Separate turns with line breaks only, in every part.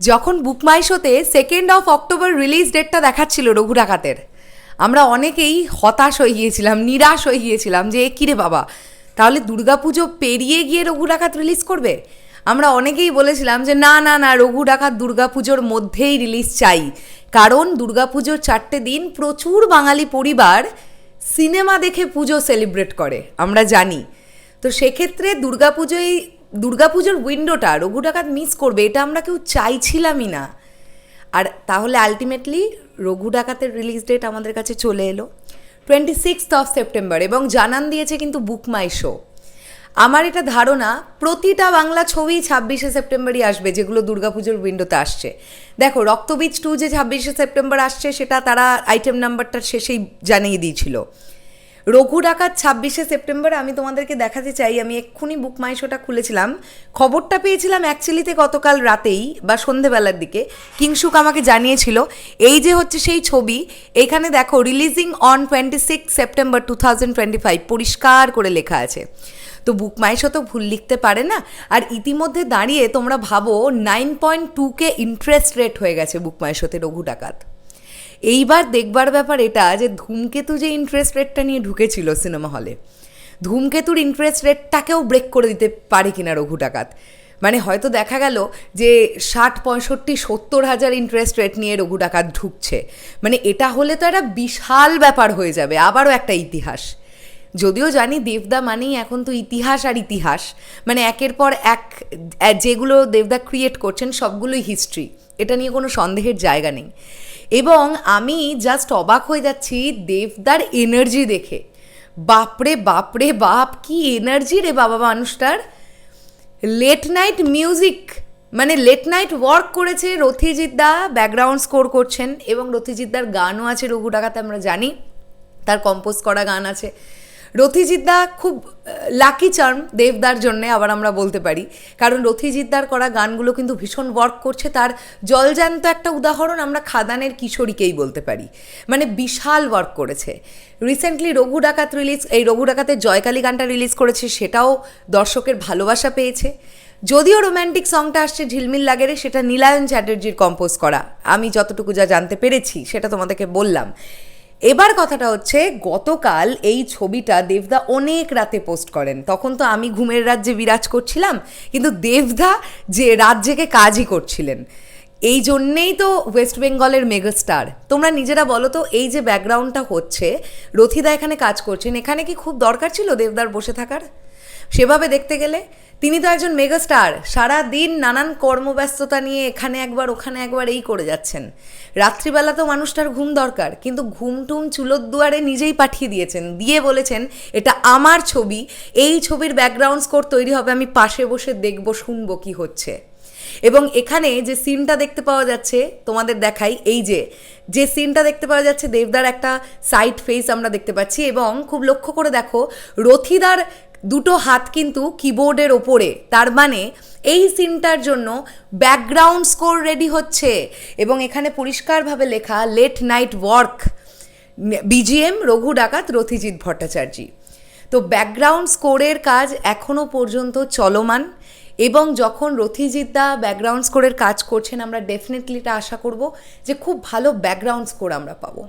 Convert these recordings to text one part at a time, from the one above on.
যখন বুকমাই শোতে second of October release ডেটটা দেখাচ্ছিল রঘু ডাকাতের আমরা অনেকেই হতাশ হয়ে গিয়েছিলাম, নিরাশ হয়ে গিয়েছিলাম যে কিরে বাবা, তাহলে দুর্গাপুজো পেরিয়ে গিয়ে রঘু ডাকাত রিলিজ করবে? আমরা অনেকেই বলেছিলাম যে, না না না রঘু ডাকাত দুর্গাপুজোর মধ্যেই রিলিজ চাই। কারণ দুর্গাপুজোর চারটে দিন প্রচুর বাঙালি পরিবার সিনেমা দেখে পুজো সেলিব্রেট করে, আমরা জানি। তো সেক্ষেত্রে দুর্গাপুজোয় দুর্গাপুজোর উইন্ডোটা রঘু ডাকাত মিস করবে, এটা আমরা কেউ চাইছিলামই না। আর তাহলে আলটিমেটলি রঘু ডাকাতের রিলিজ ডেট আমাদের কাছে চলে এলো টোয়েন্টি সিক্সথ অফ সেপ্টেম্বর এবং জানান দিয়েছে কিন্তু বুক মাই শো আমার এটা ধারণা, প্রতিটা বাংলা ছবি ছাব্বিশে সেপ্টেম্বরই আসবে, যেগুলো দুর্গাপুজোর উইন্ডোতে আসছে। দেখো, রক্তবীজ টু যে ছাব্বিশে সেপ্টেম্বর আসছে, সেটা তারা আইটেম নাম্বারটার শেষেই জানিয়ে দিয়েছিল। রঘু ডাকাত ছাব্বিশে সেপ্টেম্বর, আমি তোমাদেরকে দেখাতে চাই, আমি এক্ষুনি বুক মাই শোটা খুলেছিলাম। খবরটা পেয়েছিলাম অ্যাকচুয়ালিতে গতকাল রাতেই বা সন্ধেবেলার দিকে। কিংসুক আমাকে জানিয়েছিল, এই যে হচ্ছে সেই ছবি, এখানে দেখো releasing on twenty six September two thousand twenty five পরিষ্কার করে লেখা আছে। তো বুক মাইশো তো ভুল লিখতে পারে না। আর ইতিমধ্যে দাঁড়িয়ে তোমরা ভাবো নাইন পয়েন্ট টু কে ইন্টারেস্ট রেট হয়ে গেছে বুক মাইশোতে রঘু ডাকাত। এইবার দেখবার ব্যাপার এটা যে ধূমকেতু যে ইন্টারেস্ট রেটটা নিয়ে ঢুকেছিল সিনেমা হলে ধূমকেতুর ইন্টারেস্ট রেটটাকেও ব্রেক করে দিতে পারে কিনা রঘু ডাকাত? মানে হয়তো দেখা গেল যে ষাট, পঁয়ষট্টি, সত্তর হাজার ইন্টারেস্ট রেট নিয়ে রঘু ডাকাত ঢুকছে। মানে এটা হলে তো একটা বিশাল ব্যাপার হয়ে যাবে, আবারও একটা ইতিহাস। যদিও জানি দেবদা মানেই এখন তো ইতিহাস আর ইতিহাস। মানে একের পর এক যেগুলো দেবদা ক্রিয়েট করছেন সবগুলোই হিস্ট্রি এটা নিয়ে কোনো সন্দেহের জায়গা নেই। এবং আমি জাস্ট অবাক হয়ে যাচ্ছি দেবদার এনার্জি দেখে। বাপরে বাপরে, বাপ, কি এনার্জি রে বাবা মানুষটার। লেট নাইট মিউজিক মানে লেট নাইট ওয়ার্ক করেছে রথিজিৎদা ব্যাকগ্রাউন্ড স্কোর করছেন এবং রথিজিৎদার গানও আছে রঘু ডাকাতে আমরা জানি। তার কম্পোজ করা গান আছে। রথিজিৎদা খুব লাকি চার্ম দেবদার জন্যে আবার আমরা বলতে পারি। কারণ রথিজিদ্দার করা গানগুলো কিন্তু ভীষণ ওয়ার্ক করছে। তার জলজান্ত একটা উদাহরণ আমরা খাদানের কিশোরীকেই বলতে পারি। মানে বিশাল ওয়ার্ক করেছে। রিসেন্টলি রঘু ডাকাত রিলিজ এই রঘু ডাকাতের জয়কালী গানটা রিলিজ করেছে, সেটাও দর্শকের ভালোবাসা পেয়েছে। যদিও রোম্যান্টিক সংটা আসছে ঝিলমিল লাগেরে, সেটা নীলায়ন চ্যাটার্জির কম্পোজ করা। আমি যতটুকু যা জানতে পেরেছি, সেটা তোমাদেরকে বললাম। এবার কথাটা হচ্ছে, গতকাল এই ছবিটা দেবদা অনেক রাতে পোস্ট করেন। তখন তো আমি ঘুমের রাজ্যে বিরাজ করছিলাম, কিন্তু দেবদা যে জেগে কাজই করছিলেন, এই জন্যেই তো ওয়েস্ট বেঙ্গলের মেগাস্টার তোমরা নিজেরা বলো তো, এই যে ব্যাকগ্রাউন্ডটা হচ্ছে, রথিদা এখানে কাজ করছেন, এখানে কি খুব দরকার ছিল দেবদার বসে থাকার? সেভাবে দেখতে গেলে তিনি তো একজন মেগাস্টার। সারা দিন নানান কর্মব্যস্ততা নিয়ে এখানে একবার, ওখানে একবার এই করে যাচ্ছেন। রাত্রিবেলা তো মানুষটার ঘুম দরকার, কিন্তু ঘুম টুম চুলোর দুয়ারে নিজেই পাঠিয়ে দিয়েছেন। দিয়ে বলেছেন, এটা আমার ছবি, এই ছবির ব্যাকগ্রাউন্ড স্কোর তৈরি হবে, আমি পাশে বসে দেখব, শুনব কি হচ্ছে। এবং এখানে যে সিনটা দেখতে পাওয়া যাচ্ছে, তোমাদের দেখাই, এই যে যে সিনটা দেখতে পাওয়া যাচ্ছে, দেবদার একটা সাইড ফেস আমরা দেখতে পাচ্ছি এবং খুব লক্ষ্য করে দেখো, রথিদার দুটো হাত কিন্তু কিবোর্ডের ওপরে। তার মানে এই সিনটার জন্য ব্যাকগ্রাউন্ড স্কোর রেডি হচ্ছে। এবং এখানে পরিষ্কারভাবে লেখা late night work BGM Raghu Dakat, Rathijit Bhattacharya. তো ব্যাকগ্রাউন্ড স্কোরের কাজ এখনও পর্যন্ত চলমান এবং যখন রথিজিৎদা ব্যাকগ্রাউন্ড স্কোরের কাজ করছেন, আমরা ডেফিনেটলি এটা আশা করব যে খুব ভালো ব্যাকগ্রাউন্ড স্কোর আমরা পাবো।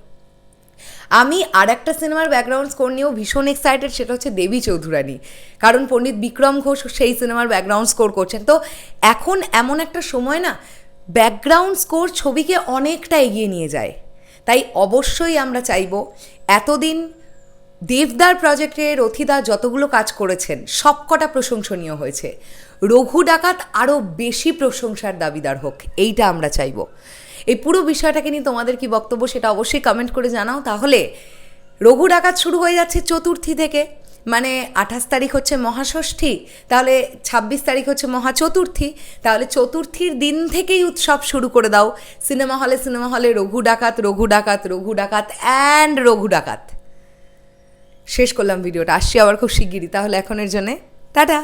আমি আর একটা সিনেমার ব্যাকগ্রাউন্ড স্কোর নিয়েও ভীষণ এক্সাইটেড সেটা হচ্ছে দেবী চৌধুরানী। কারণ পণ্ডিত বিক্রম ঘোষ সেই সিনেমার ব্যাকগ্রাউন্ড স্কোর করছেন। তো এখন এমন একটা সময় না ব্যাকগ্রাউন্ড স্কোর ছবিকে অনেকটা এগিয়ে নিয়ে যায়। তাই অবশ্যই আমরা চাইব এতদিন দেবদার প্রজেক্টে রথিদা যতগুলো কাজ করেছেন, সবকটা প্রশংসনীয় হয়েছে। রঘু ডাকাত আরও বেশি প্রশংসার দাবিদার হোক, এইটা আমরা চাইব। এই পুরো বিষয়টাকে নিয়ে তোমাদের কি বক্তব্য সেটা অবশ্যই কমেন্ট করে জানাও। তাহলে রঘু ডাকাত শুরু হয়ে যাচ্ছে চতুর্থী থেকে। মানে আঠাশ তারিখ হচ্ছে মহাষষ্ঠী, তাহলে ছাব্বিশ তারিখ হচ্ছে মহা চতুর্থী তাহলে চতুর্থীর দিন থেকেই উৎসব শুরু করে দাও। সিনেমা হলে সিনেমা হলে রঘু ডাকাত রঘু ডাকাত রঘু ডাকাত অ্যান্ড রঘু ডাকাত। শেষ করলাম ভিডিওটা, আসছি আবার খুব শিগগিরই, তাহলে এখনের জন্যে, টাটা।